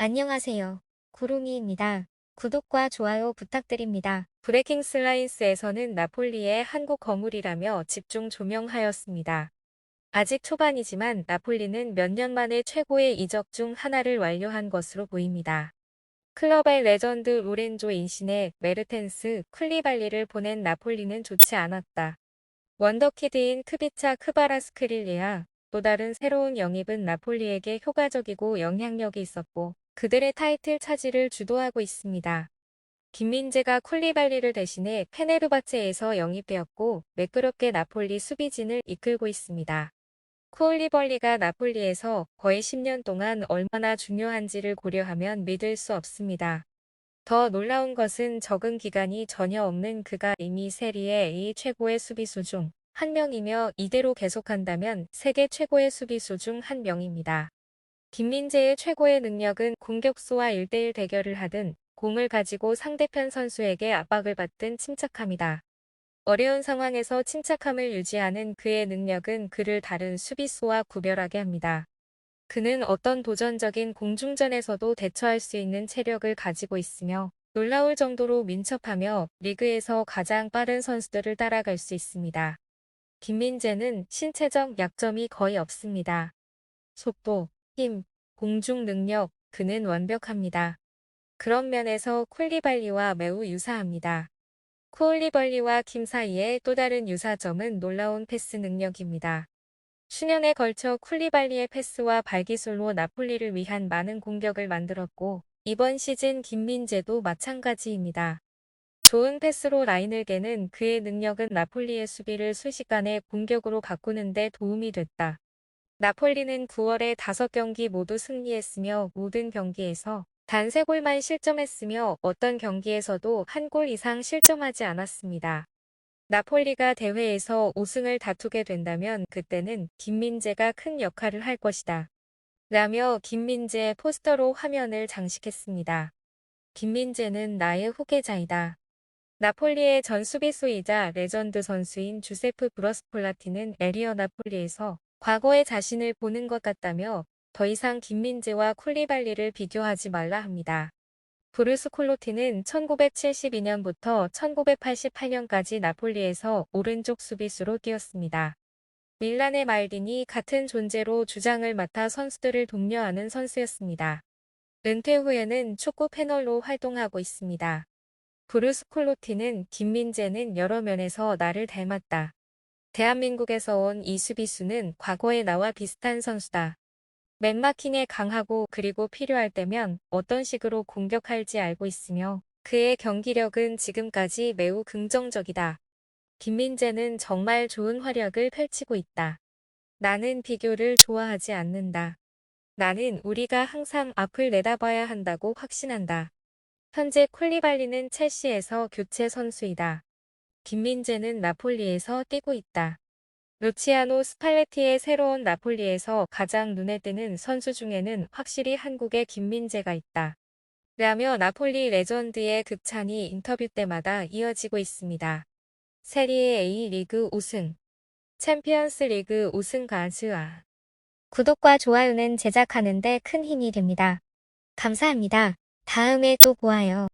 안녕하세요. 구름이입니다. 구독과 좋아요 부탁드립니다. 브레이킹 슬라이스에서는 나폴리의 한국 거물이라며 집중 조명하였습니다. 아직 초반이지만 나폴리는 몇 년 만에 최고의 이적 중 하나를 완료한 것으로 보입니다. 클럽의 레전드 로렌조 인신의 메르텐스 쿨리발리를 보낸 나폴리는 좋지 않았다. 원더키드인 크비차 크바라스크릴리아 또 다른 새로운 영입은 나폴리에게 효과적이고 영향력이 있었고 그들의 타이틀 차지를 주도하고 있습니다. 김민재가 쿨리발리를 대신해 페네르바체에서 영입되었고 매끄럽게 나폴리 수비진을 이끌고 있습니다. 쿨리벌리가 나폴리에서 거의 10년 동안 얼마나 중요한지를 고려하면 믿을 수 없습니다. 더 놀라운 것은 적응 기간이 전혀 없는 그가 이미 세리에 A 최고의 수비수 중 한 명이며 이대로 계속한다면 세계 최고의 수비수 중 한 명입니다. 김민재의 최고의 능력은 공격수와 1대1 대결을 하든 공을 가지고 상대편 선수에게 압박을 받든 침착함이다. 어려운 상황에서 침착함을 유지하는 그의 능력은 그를 다른 수비수와 구별하게 합니다. 그는 어떤 도전적인 공중전에서도 대처할 수 있는 체력을 가지고 있으며 놀라울 정도로 민첩하며 리그에서 가장 빠른 선수들을 따라갈 수 있습니다. 김민재는 신체적 약점이 거의 없습니다. 속도, 힘, 공중 능력, 그는 완벽합니다. 그런 면에서 쿨리발리와 매우 유사합니다. 쿨리벌리와 킴 사이의 또 다른 유사점은 놀라운 패스 능력입니다. 수년에 걸쳐 쿨리발리의 패스와 발기술로 나폴리를 위한 많은 공격을 만들었고 이번 시즌 김민재도 마찬가지입니다. 좋은 패스로 라인을 깨는 그의 능력은 나폴리의 수비를 순식간에 공격으로 바꾸는 데 도움이 됐다. 나폴리는 9월에 5경기 모두 승리했으며 모든 경기에서 단 3골만 실점했으며 어떤 경기에서도 한 골 이상 실점하지 않았습니다. 나폴리가 대회에서 우승을 다투게 된다면 그때는 김민재가 큰 역할을 할 것이다. 라며 김민재 포스터로 화면을 장식했습니다. 김민재는 나의 후계자이다. 나폴리의 전 수비수이자 레전드 선수인 주세프 브러스폴라티는 에리어 나폴리에서 과거의 자신을 보는 것 같다며 더 이상 김민재와 쿨리발리를 비교하지 말라 합니다. 브루스 콜로티는 1972년부터 1988년까지 나폴리에서 오른쪽 수비수로 뛰었습니다. 밀란의 말딘이 같은 존재로 주장을 맡아 선수들을 독려하는 선수였습니다. 은퇴 후에는 축구 패널로 활동하고 있습니다. 브루스 콜로티는 김민재는 여러 면에서 나를 닮았다. 대한민국에서 온 이 수비수는 과거의 나와 비슷한 선수다. 맥마킹에 강하고 그리고 필요할 때면 어떤 식으로 공격할지 알고 있으며 그의 경기력은 지금까지 매우 긍정적이다. 김민재는 정말 좋은 활약을 펼치고 있다. 나는 비교를 좋아하지 않는다. 나는 우리가 항상 앞을 내다봐야 한다고 확신한다. 현재 콜리발리는 첼시에서 교체 선수이다. 김민재는 나폴리에서 뛰고 있다. 루치아노 스팔레티의 새로운 나폴리에서 가장 눈에 띄는 선수 중에는 확실히 한국의 김민재가 있다. 라며 나폴리 레전드의 극찬이 인터뷰 때마다 이어지고 있습니다. 세리에 A 리그 우승, 챔피언스 리그 우승 가즈아. 구독과 좋아요는 제작하는데 큰 힘이 됩니다. 감사합니다. 다음에 또 보아요.